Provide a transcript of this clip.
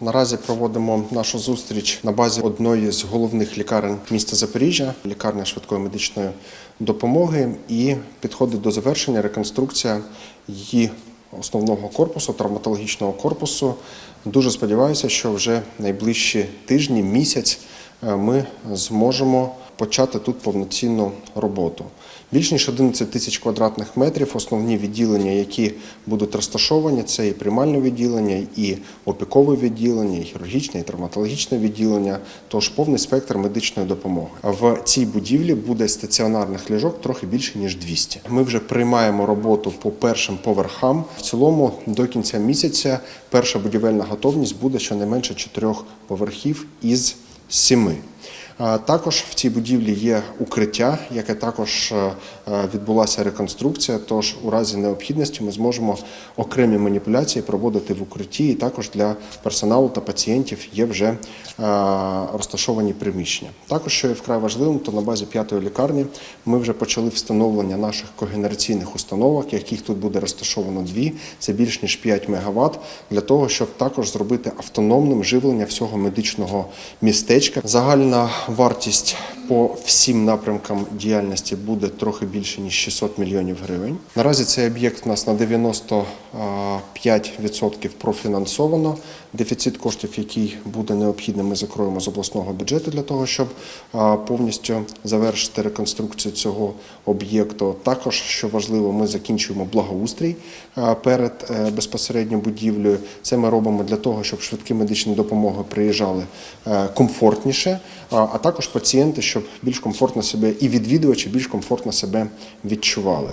Наразі проводимо нашу зустріч на базі одної з головних лікарень міста Запоріжжя, лікарня швидкої медичної допомоги, і підходить до завершення реконструкція її основного корпусу, травматологічного корпусу. Дуже сподіваюся, що вже найближчі тижні, місяць ми зможемо почати тут повноцінну роботу. Більш ніж 11 тисяч квадратних метрів. Основні відділення, які будуть розташовані, це і приймальне відділення, і опікове відділення, і хірургічне, і травматологічне відділення. Тож повний спектр медичної допомоги. В цій будівлі буде стаціонарних ліжок трохи більше ніж 200. Ми вже приймаємо роботу по першим поверхам. В цілому до кінця місяця перша будівельна готовність буде щонайменше чотирьох поверхів із семи. А Також в цій будівлі є укриття, яке також е, е, відбулася реконструкція. Тож у разі необхідності ми зможемо окремі маніпуляції проводити в укритті. І також для персоналу та пацієнтів є вже е, розташовані приміщення. Також, що є вкрай важливим, то на базі п'ятої лікарні ми вже почали встановлення наших когенераційних установок, яких тут буде розташовано дві. Це більш ніж 5 МВт, для того, щоб також зробити автономним живлення всього медичного містечка. Загальна вартість по всім напрямкам діяльності буде трохи більше ніж 600 мільйонів гривень. Наразі цей об'єкт у нас на 95% профінансовано. Дефіцит коштів, який буде необхідним, ми закроємо з обласного бюджету для того, щоб повністю завершити реконструкцію цього об'єкту. Також, що важливо, ми закінчуємо благоустрій перед е, безпосередньо будівлею. Це ми робимо для того, щоб швидкі медичні допомоги приїжджали е, комфортніше, а також пацієнти, щоб більш комфортно себе і відвідувачі більш комфортно себе відчували.